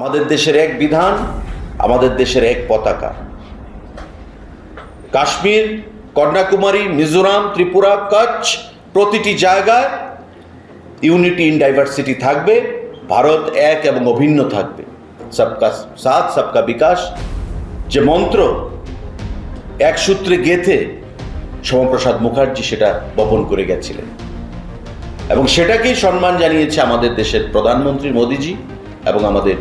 আমাদের দেশের এক বিধান, আমাদের দেশের এক পতাকা। কাশ্মীর, কন্যাকুমারী, মিজোরাম, ত্রিপুরা, কচ্ছ প্রতিটি জায়গায় ইউনিটি ইন ডাইভার্সিটি থাকবে, ভারত এক এবং অভিন্ন থাকবে। সবকা সাথ, সবকা বিকাশ। যে মন্ত্র এক সূত্রে গেথে শ্যামাপ্রসাদ মুখার্জি সেটা বপন করে গেছিলেন। এবং সেটাকেই সম্মান জানিয়েছে আমাদের দেশের প্রধানমন্ত্রী মোদিজি এবং আমাদের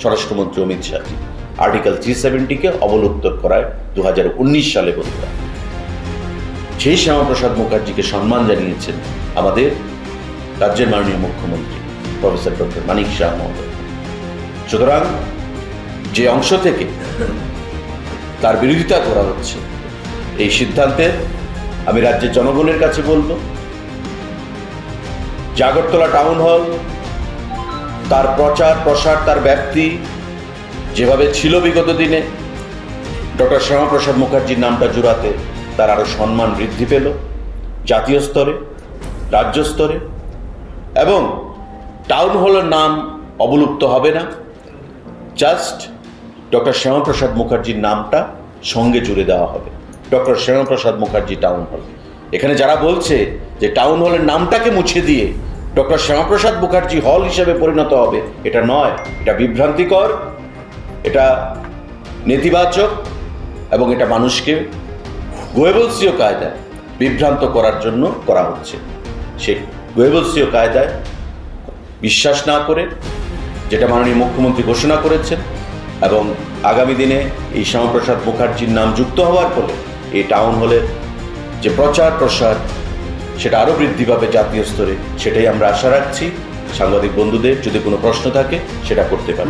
স্বরাষ্ট্রমন্ত্রী অমিত শাহজি আর্টিকেল থ্রি সেভেন্টিকে অবলুপ্ত করায় দু সালে বন্ধুরা। সেই শ্যামাপ্রসাদ মুখার্জিকে সম্মান জানিয়েছেন আমাদের রাজ্যের মাননীয় মুখ্যমন্ত্রী, প্রফেসর ডক্টর মানিক শাহ মহোদয়। সুতরাং যে অংশ থেকে তার বিরোধিতা করা হচ্ছে, এই সিদ্ধান্তের আমি রাজ্যের জনগণের কাছে বলব জাগরতলা টাউন হল তার প্রচার, প্রসার, তার ব্যাপ্তি যেভাবে ছিল বিগত দিনে, ডক্টর শ্যামাপ্রসাদ মুখার্জির নামটা জুড়াতে তার আরও সম্মান বৃদ্ধি পেল জাতীয় স্তরে, রাজ্য স্তরে এবং টাউন হলের নাম অবলুপ্ত হবে না। জাস্ট ডক্টর শ্যামাপ্রসাদ মুখার্জির নামটা সঙ্গে জুড়ে দেওয়া হবে। Doctor Shyamaprasad Mukherjee town hall. এখানে যারা বলছে যে টাউন হলের নামটাকে মুছে দিয়ে ডক্টর শ্যামাপ্রসাদ মুখার্জি হল হিসেবে পরিণত হবে। এটা নয়, এটা বিভ্রান্তিকর, এটা নেতিবাচক এবং এটা মানুষকে গোয়েবলসীয় কায়দায় বিভ্রান্ত করার জন্য করা হচ্ছে। সে গোয়েবলসীয় কায়দায় বিশ্বাস না করে, যেটা মাননীয় মুখ্যমন্ত্রী ঘোষণা করেছেন এবং আগামী দিনে এই শ্যামাপ্রসাদ মুখার্জির নাম যুক্ত হওয়ার ফলে এই টাউন হলের যে প্রচার প্রসার সেটা আরও বৃদ্ধি পাবে জাতীয় স্তরে। সেটাই আমরা আশা রাখছি। সাংবাদিক বন্ধুদের যদি কোনো প্রশ্ন থাকে, সেটা করতে পারি।